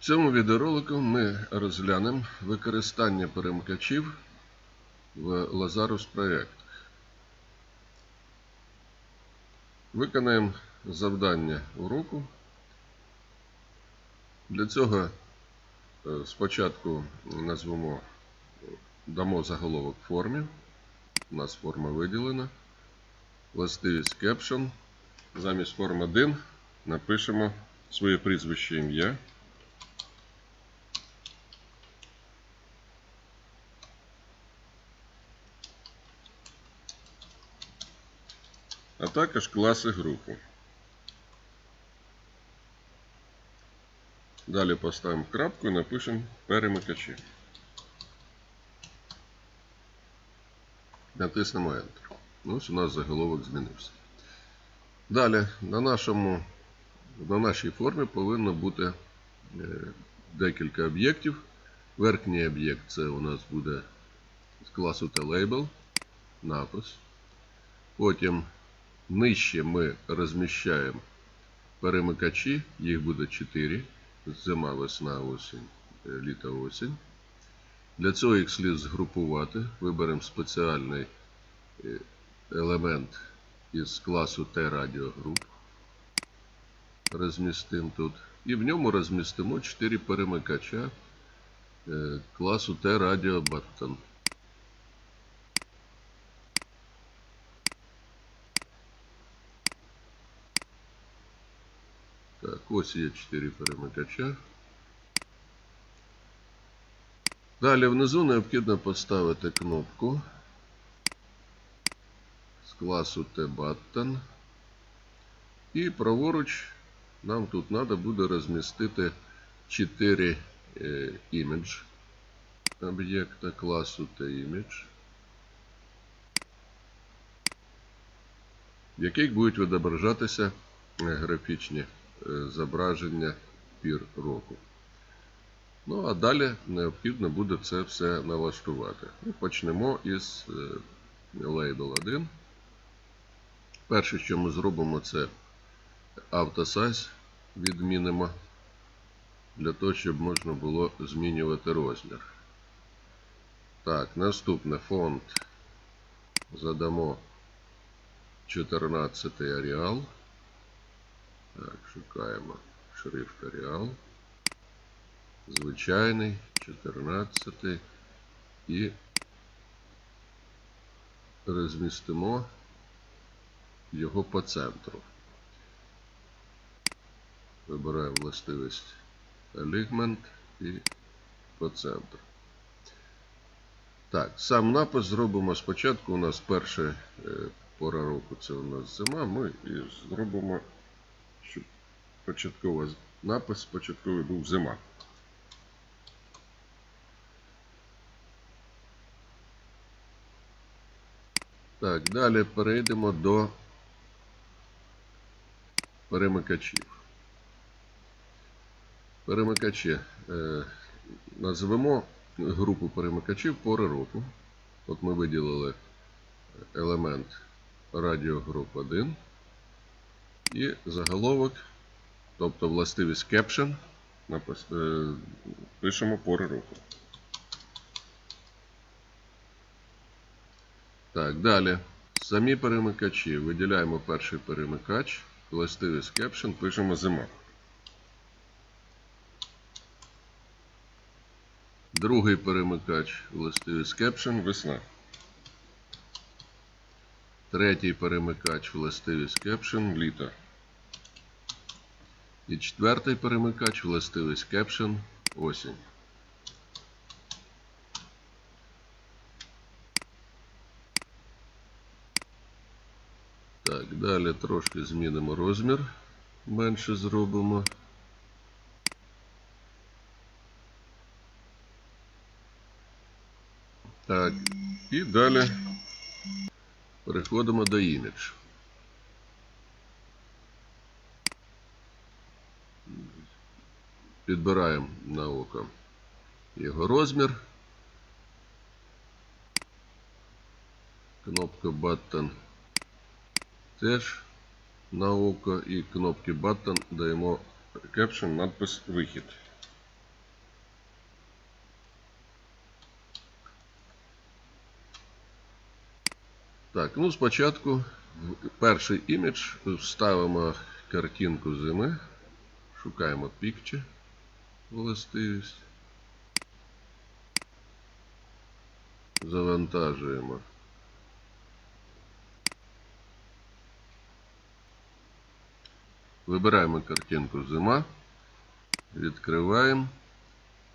В цьому відеоролику ми розглянемо використання перемикачів в Lazarus проєктах. Виконаємо завдання уроку. Для цього е, спочатку назвемо, дамо заголовок формі. У нас форма виділена. Властивість Caption. Замість форм 1 напишемо своє прізвище ім'я. Також класи групи. Далі поставимо крапку і напишемо перемикачі. Натиснемо Enter. Ось у нас заголовок змінився. Далі на, нашому, на нашій формі повинно бути е, декілька об'єктів. Верхній об'єкт це у нас буде з класу T-Label, напис. Потім Нижче ми розміщаємо перемикачі, їх буде 4. Зима, весна, осінь, е, літо, осінь. Для цього їх слід згрупувати. Виберемо спеціальний е, елемент із класу T-радіогруп. Розмістимо тут. І в ньому розмістимо 4 перемикача е, класу T-Radio ось є 4 перемикача. Далі внизу необхідно поставити кнопку з класу T-Button. І праворуч нам тут треба буде розмістити 4 е, імідж об'єкта класу T-Image, в яких будуть відображатися е, графічні Е, зображення пір року. Ну, а далі необхідно буде це все налаштувати. І почнемо із Label 1. Перше, що ми зробимо, це автосайз відмінимо, для того, щоб можна було змінювати розмір. Так, наступне фонд задамо 14 аріал. Так, шукаємо шрифт Arial. Звичайний, 14 і розмістимо його по центру. Вибираємо властивість Alignment і по центру. Так, сам напис зробимо спочатку. У нас перша е, пора року це у нас зима. Ми і зробимо щоб початкова напис початковий був зима. Так, далі перейдемо до перемикачів. Перемикачі. Е, назвемо групу перемикачів пори року. От ми виділили елемент радіогруп 1. І заголовок, тобто властивість caption, е, пишемо пори року. Так, далі. Самі перемикачі. Виділяємо перший перемикач, властивість caption, пишемо зима. Другий перемикач, властивість caption, весна. Третій перемикач властивість Caption літо. І четвертий перемикач властивість Caption осінь. Так, далі трошки змінимо розмір. Менше зробимо. Так, і далі. Переходимо до імідж. Підбираємо на око його розмір. Кнопка Button теж на око і кнопки Button даємо Caption надпис Вихід. Так, ну спочатку перший імідж вставимо картинку зими, шукаємо Picture властивість. Завантажуємо. Вибираємо картинку зима. Відкриваємо.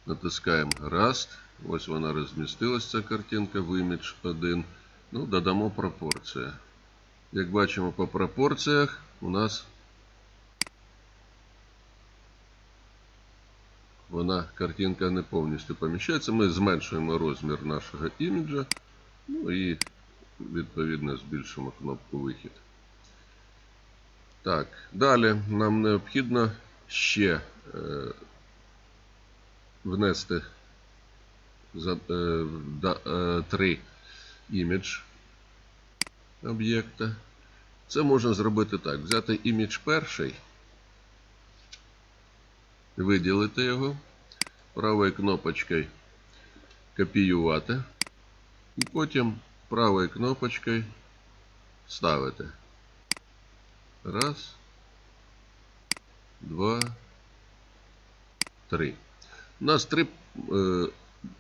Натискаємо Rust. Ось вона розмістилась, ця картинка в імідж 1. Ну, додамо пропорція. Як бачимо по пропорціях, у нас вона картинка не повністю поміщається. Ми зменшуємо розмір нашого іміджа. Ну і відповідно збільшимо кнопку вихід. Так, далі нам необхідно ще е, внести за, е, да, е, три імідж об'єкта. Це можна зробити так: взяти імідж перший, виділити його правою кнопочкою копіювати, і потім правою кнопочкою ставити. Раз, два, три. У нас три е,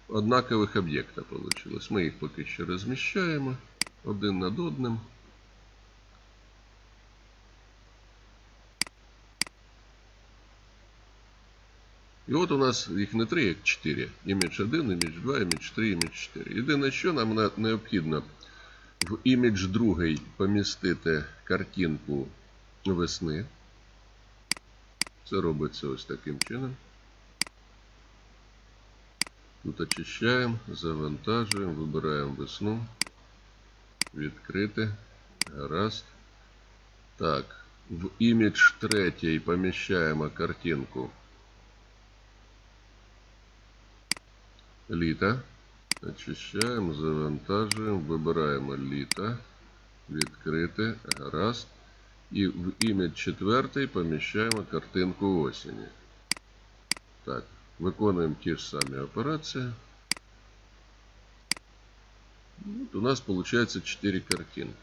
однакових об'єкта вийшло. Ми їх поки що розміщаємо один над одним. І от у нас їх не три, як чотири. Імідж 1, імідж 2, імідж 3, імідж 4. Єдине, що нам необхідно в імідж другий помістити картинку весни. Це робиться ось таким чином. Тут очищаємо, завантажуємо, вибираємо весну. Відкрити. Гаразд. Так. В імідж третій поміщаємо картинку літа. Очищаємо, завантажуємо, вибираємо літа. Відкрити. Гаразд. І в імідж четвертий поміщаємо картинку осені. Так, виконуємо ті ж самі операції. От у нас получается 4 картинки.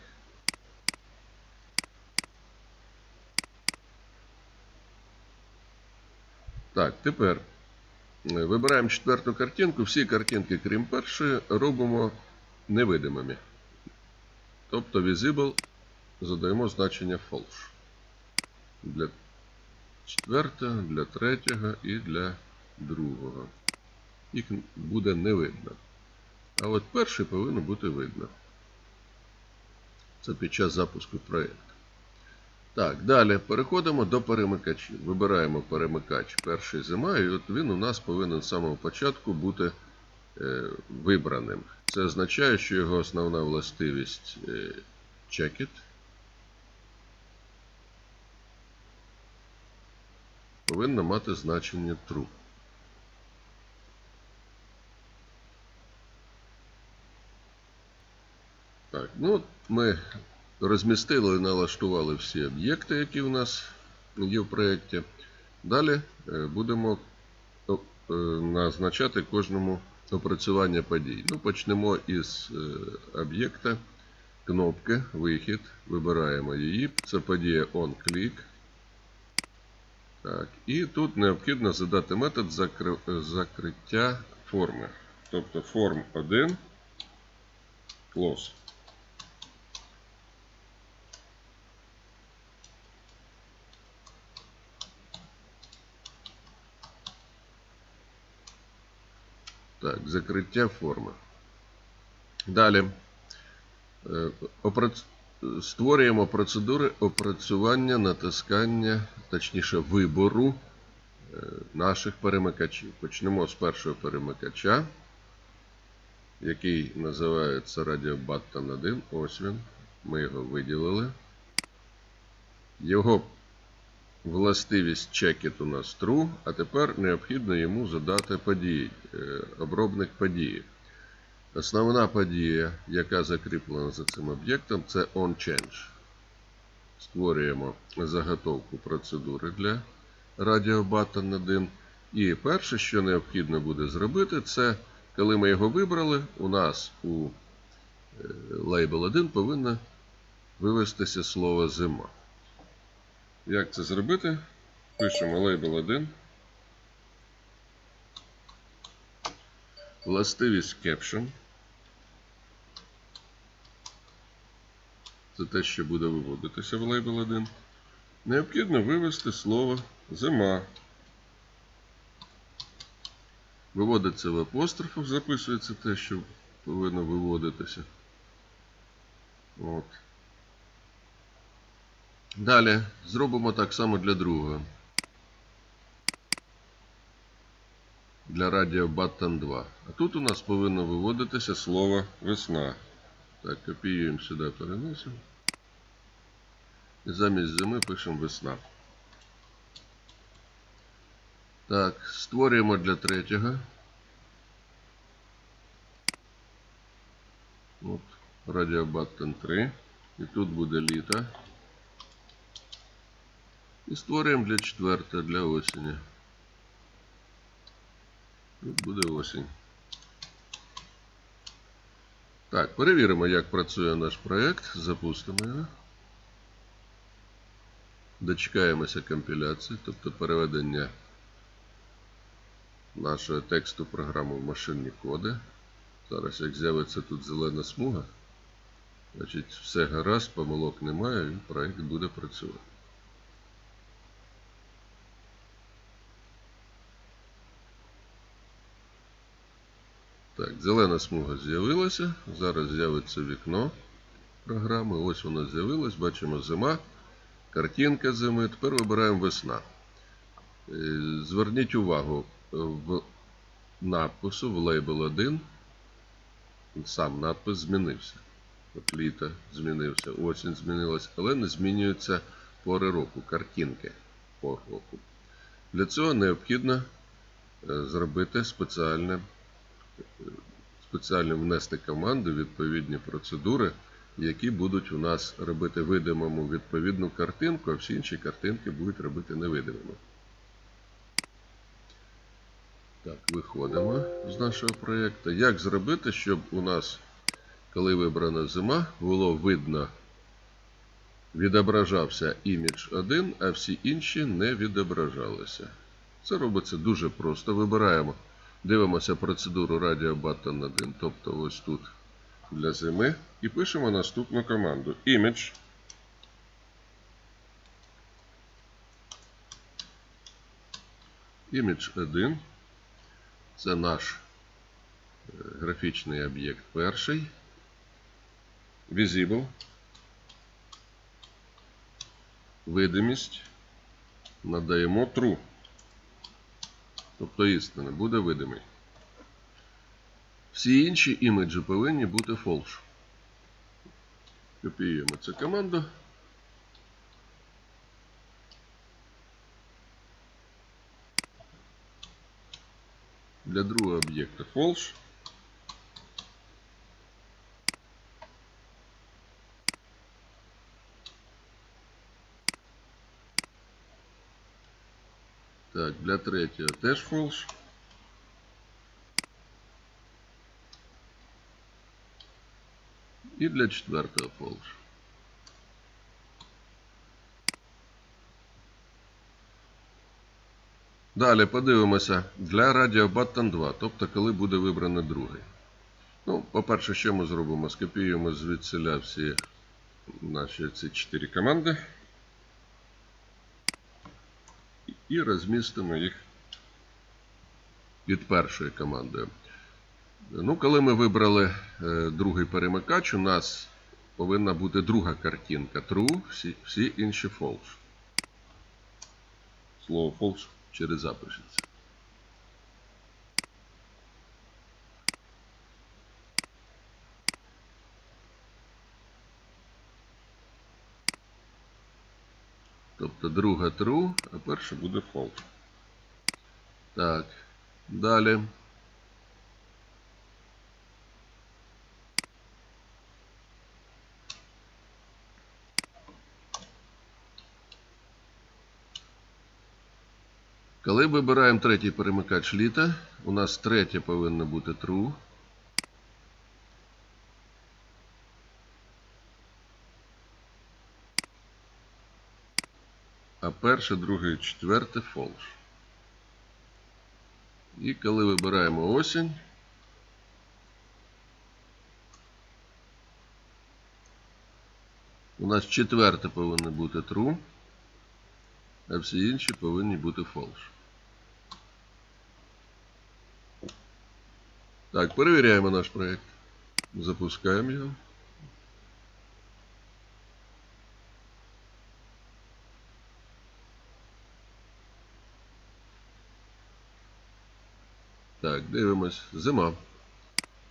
Так, тепер вибираємо четверту картинку. Всі картинки, крім першої, робимо невидимими. Тобто visible задаємо значення false. Для четвертого, для третього і для другого. Їх буде не видно. А от перший повинно бути видно. Це під час запуску проєкту. Так, далі переходимо до перемикачів. Вибираємо перемикач перший зима, і от він у нас повинен з самого початку бути е, вибраним. Це означає, що його основна властивість е, checkit повинна мати значення true. Так, ну от ми розмістили і налаштували всі об'єкти, які у нас є в проєкті. Далі е, будемо е, назначати кожному опрацювання подій. Ну, почнемо із е, об'єкта кнопки Вихід. Вибираємо її. Це подія onClick. Так, і тут необхідно задати метод закри- закриття форми. Тобто form 1 close. Так, закриття форми. Далі. Е, Створюємо процедури опрацювання натискання, точніше вибору е, наших перемикачів. Почнемо з першого перемикача, який називається Button 1. Ось він. Ми його виділили. Його властивість checkit у нас а тепер необхідно йому задати події, е, обробник події. Основна подія, яка закріплена за цим об'єктом, це onChange. Створюємо заготовку процедури для Button 1. І перше, що необхідно буде зробити, це коли ми його вибрали, у нас у лейбл 1 повинно вивестися слово зима. Як це зробити? Пишемо лейбл 1. Властивість caption. Це те, що буде виводитися в лейбл 1. Необхідно вивести слово зима. Виводиться в апострофах, записується те, що повинно виводитися. От. Далі зробимо так само для другого. Для радіо Button 2. А тут у нас повинно виводитися слово весна. Так, копіюємо сюди, переносимо. І замість зими пишемо весна. Так, створюємо для третього. От, радіо Button 3. І тут буде літо. І створюємо для четвертого, для осені. Тут буде осінь. Так, перевіримо, як працює наш проєкт. Запустимо його. Дочекаємося компіляції, тобто переведення нашого тексту програми в машинні коди. Зараз, як з'явиться тут зелена смуга, значить все гаразд, помилок немає, і проєкт буде працювати. Так, зелена смуга з'явилася. Зараз з'явиться вікно програми. Ось воно з'явилось. Бачимо зима, картинка зими. Тепер вибираємо весна. Е, Зверніть увагу в надпису в лейбл 1. Сам надпис змінився. От літо змінився, осінь змінилась, але не змінюються пори року, картинки пор року. Для цього необхідно е, зробити спеціальне спеціально внести команду відповідні процедури, які будуть у нас робити видимому відповідну картинку, а всі інші картинки будуть робити невидимими. Так, виходимо з нашого проєкту. Як зробити, щоб у нас, коли вибрана зима, було видно, відображався імідж 1, а всі інші не відображалися. Це робиться дуже просто. Вибираємо Дивимося процедуру Radio Button 1, тобто ось тут для зими, і пишемо наступну команду image. Image 1. Це наш е, графічний об'єкт перший. Visible. Видимість. Надаємо true. Тобто істина буде видимий. Всі інші імеджі повинні бути false. Копіюємо цю команду. Для другого об'єкта false. Так, для третього теж false. І для четвертого false. Далі подивимося для Radio Button 2, тобто коли буде вибрано другий. Ну, по-перше, що ми зробимо? Скопіюємо звідсіля всі наші ці чотири команди і розмістимо їх під першою командою. Ну, Коли ми вибрали е, другий перемикач, у нас повинна бути друга картинка True, всі, всі інші false. Слово false через запишеться. Тобто друга true, а перша буде false. Так, далі. Коли вибираємо третій перемикач літа, у нас третє повинно бути true. А перше, друге і четверте фолш. І коли вибираємо осінь, у нас четверте повинно бути true, а всі інші повинні бути false. Так, перевіряємо наш проєкт. Запускаємо його. Так, дивимось. Зима.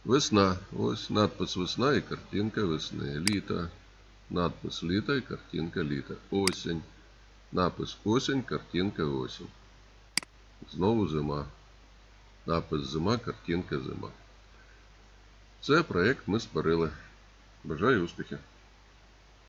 Весна. Ось надпис весна і картинка весни. Літо. Надпис літо і картинка літа. Осінь. Напис осінь, картинка осінь. Знову зима. Напис зима, картинка зима. Це проєкт ми спарили. Бажаю успіхів!